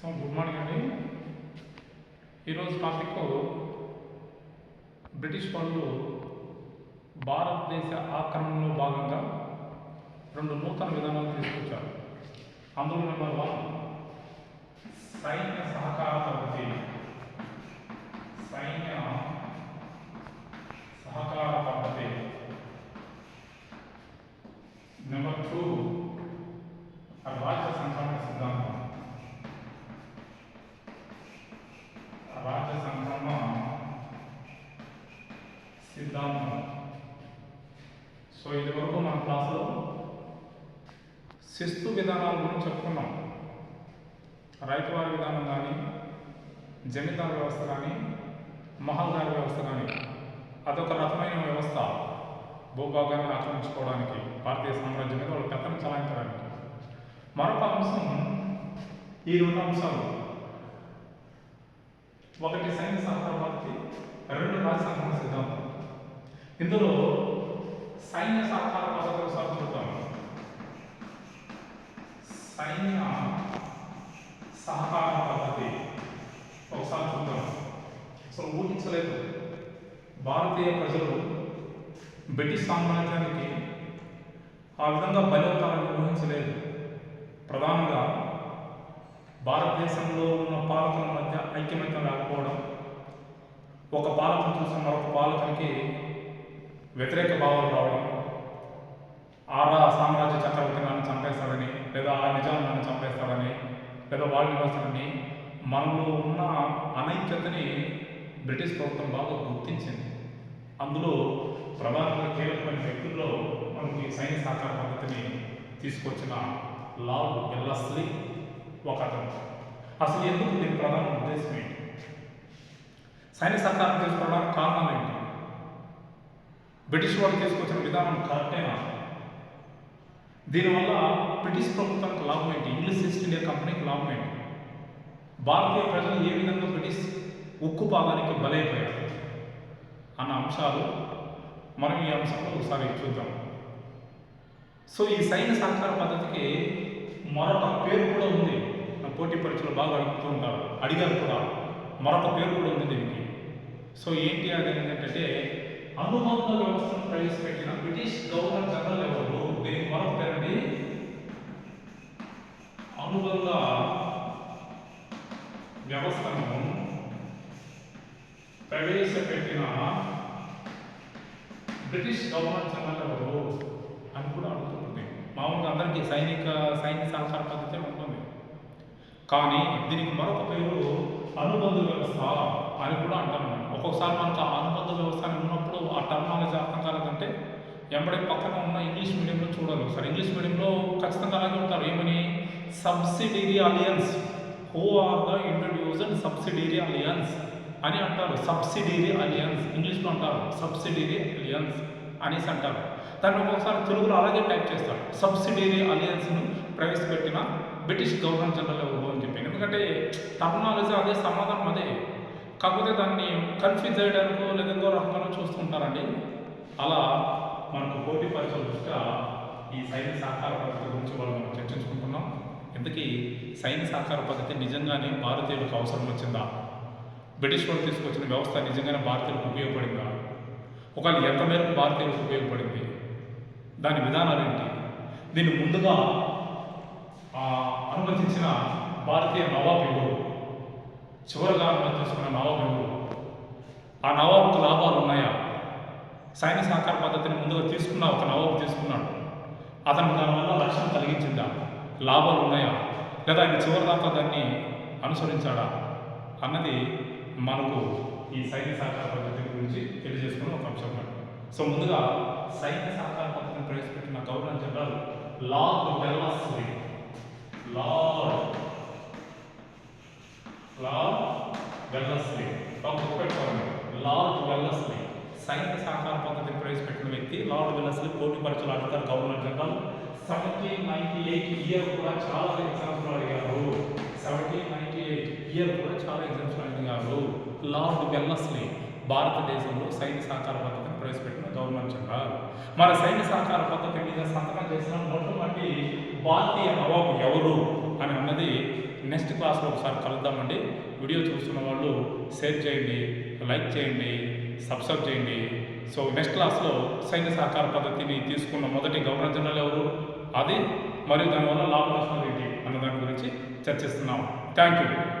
So good morning అండి ఈరోజు topic British వాళ్ళు భారతదేశ ఆక్రమణలో భాగంగా రెండు నూతన విధానాలు తీసుకొచ్చారు. అందులో నెంబర్ వన్ సైన్య సహకార పద్ధతి సో ఇది వరకు మన క్లాసులో శిస్తు విధానాల గురించి చెప్పుకున్నాం. రైతువారి విధానం కానీ జమీందారు వ్యవస్థ కానీ మహల్దారు వ్యవస్థ కానీ అదొక రకమైన వ్యవస్థ భూభాగాన్ని ఆక్రమించుకోవడానికి భారతీయ సామ్రాజ్యం మీద వాళ్ళ పెత్తనం చలాయించడానికి. మరొక అంశం ఈ రెండు అంశాలు. ఒకటి సైన్స్ సహకార పద్ధతి రెండు రాజ్య సిద్ధాంతం. ఇందులో సైన్య సహకార పద్ధతి ఒకసారి చూద్దాం. సైన్య సహకార పద్ధతి. ఒకసారి చూద్దాం. అసలు ఊహించలేదు. భారతీయ ప్రజలు బ్రిటిష్ సామ్రాజ్యానికి ఆ విధంగా బలవుతారని ఊహించలేదు. ప్రధానంగా భారతదేశంలో ఉన్న పాలకుల మధ్య ఐక్యమత్యం లేకపోవడం ఒక పాలకును చూసిన మరొక పాలకునికి వ్యతిరేక భావాలు రావడం ఆరా సామ్రాజ్య చక్రవర్తి నన్ను చంపేస్తాడని లేదా ఆ నిజాలు నన్ను చంపేస్తాడని లేదా వాళ్ళు వస్తాడని మనలో ఉన్న అనైక్యతని బ్రిటిష్ ప్రభుత్వం బాగా గుర్తించింది. అందులో ప్రభావిత కీలకమైన వ్యక్తుల్లో మనకి సైన్స్ సహకార పద్ధతిని తీసుకొచ్చిన లాల్ వెల్లస్లీ ఒక అతను. అసలు ఎందుకు దీని ప్రధాన ఉద్దేశం ఏంటి? సైన్స్ సహకారం తీసుకోవడానికి కారణాలు ఏంటి? బ్రిటిష్ వాళ్ళు తీసుకొచ్చిన విధానం కరెక్టేనా దీనివల్ల బ్రిటిష్ ప్రభుత్వానికి లాభం ఏంటి? ఇంగ్లీష్ ఈస్ట్ ఇండియా కంపెనీకి లాభం ఏంటి? భారతీయ ప్రజలు ఏ విధంగా బ్రిటిష్ ఉక్కు పాదానికి బలైపోయారు? అన్న అంశాలు మనం ఈ అంశంలో ఒకసారి చూద్దాం. సో ఈ సైన్య సహకార పద్ధతికి మరొక పేరు కూడా ఉంది. నా పోటీ పరీక్షలు బాగా అడుగుతూ ఉంటారు. అడిగారు కూడా. మరొక పేరు కూడా ఉంది దీనికి. సో ఏంటి అది ఏంటంటే అనుబంధ వ్యవస్థను ప్రవేశపెట్టిన బ్రిటిష్ గవర్నర్ జనరల్ ఎవరు? దీనికి మరొక పేరండి అనుబంధ వ్యవస్థను ప్రవేశపెట్టిన బ్రిటిష్ గవర్నర్ జనరల్ ఎవరు అని కూడా అడుగుతుంది. మామూలుగా అందరికీ సైనిక సైనిక సహకార పద్ధతి ఉంటుంది. కానీ దీనికి మరొక పేరు అనుబంధ వ్యవస్థ అని కూడా అంటారు ఒక్కొక్కసారి మనకు ఆ అనుబంధ వ్యవస్థ ఉన్నప్పుడు ఆ టర్మాలజీ అర్థం కాలేదంటే ఎంబడే పక్కన ఉన్న ఇంగ్లీష్ మీడియంలో చూడాలి ఒకసారి ఇంగ్లీష్ మీడియంలో ఖచ్చితంగా అలాగే ఉంటారు. ఏమని? Subsidiary alliance. Who are the introduced subsidiary alliance అని అంటారు. Subsidiary alliance. ఇంగ్లీష్లో అంటారు. సబ్సిడరీ అలియన్స్ అనేసి అంటారు. దాన్ని ఒక్కొక్కసారి తెలుగులో అలాగే టైప్ చేస్తారు. సబ్సిడరీ అలియన్స్ను ప్రవేశపెట్టిన బ్రిటిష్ గవర్నర్ జనరల్ ఎవరు అని చెప్పి. ఎందుకంటే టర్మినాలజీ అదే సమాధానం అదే. కాకపోతే దాన్ని కన్ఫ్యూజ్ చేయడానికో లేదా రకంగా చూస్తుంటారండి. అలా మనకు పోటీ పరీక్షల దృష్ట్యా ఈ సైన్య సహకార పద్ధతి గురించి వాళ్ళు మనం చర్చించుకుంటున్నాం. ఇంతకీ సైన్య సహకార పద్ధతి నిజంగానే భారతీయులకు అవసరం వచ్చిందా? బ్రిటిష్ వాళ్ళు తీసుకొచ్చిన వ్యవస్థ నిజంగానే భారతీయులకు ఉపయోగపడిందా? ఒకవేళ ఎంత మేరకు భారతీయులకు ఉపయోగపడింది? దాని విధానాలు ఏంటి? దీన్ని ముందుగా అనుమతించిన భారతీయ నవాబ్ ఎవరు? చివరిగా మనం తీసుకున్న నవాబు ఆ నవాబుకు లాభాలు ఉన్నాయా? సైన్య సహకార పద్ధతిని ముందుగా తీసుకున్న ఒక నవాబు తీసుకున్నాడు. అతను దానివల్ల లక్ష్యం కలిగించిందా? లాభాలు ఉన్నాయా? లేదా ఆయన చివరి దాకా దాన్ని అనుసరించాడా? అన్నది మనకు ఈ సైన్య సహకార పద్ధతి గురించి తెలియజేసుకున్న ఒక అంశం సో ముందుగా సైన్య సహకార పద్ధతిని ప్రవేశపెట్టిన గవర్నర్ జనరల్ లార్డ్ బెల్లాస్ లార్డ్ లార్డ్ వెల్లస్లీ ఒక గుర్తుపెట్టుకోండి లార్డ్ వెల్లస్లీ సైన్య సహకార పద్ధతిని ప్రవేశపెట్టిన వ్యక్తి లార్డ్ వెల్లస్లీ పోటీ పరీక్షలు అడుగుతారు governor general seventeen ninety eight year కూడా చాలా ఎగ్జామ్స్లో అడిగారు. సెవెంటీన్ నైన్టీ ఎయిట్ ఇయర్ కూడా చాలా ఎగ్జామ్స్లో అడిగారు. లార్డ్ వెల్లస్లీ భారతదేశంలో సైన్య సహకార పద్ధతిని ప్రవేశపెట్టిన గవర్నర్ జనరల్ మన సైన్య సహకార పద్ధతి మీద సంతకం చేసిన మొట్టమొదటి భారతీయ నవాబు ఎవరు అని అన్నది నెక్స్ట్ క్లాస్లో ఒకసారి కలుద్దామండి. వీడియో చూస్తున్న వాళ్ళు షేర్ చేయండి లైక్ చేయండి సబ్స్క్రైబ్ చేయండి. సో నెక్స్ట్ క్లాస్లో సైన్య సహకార పద్ధతిని తీసుకున్న మొదటి గవర్నర్ జనరల్ ఎవరు? అది. మరియు దానివల్ల లాభ నష్టాలు ఏంటి? అన్న దాని గురించి చర్చిస్తున్నాం. Thank you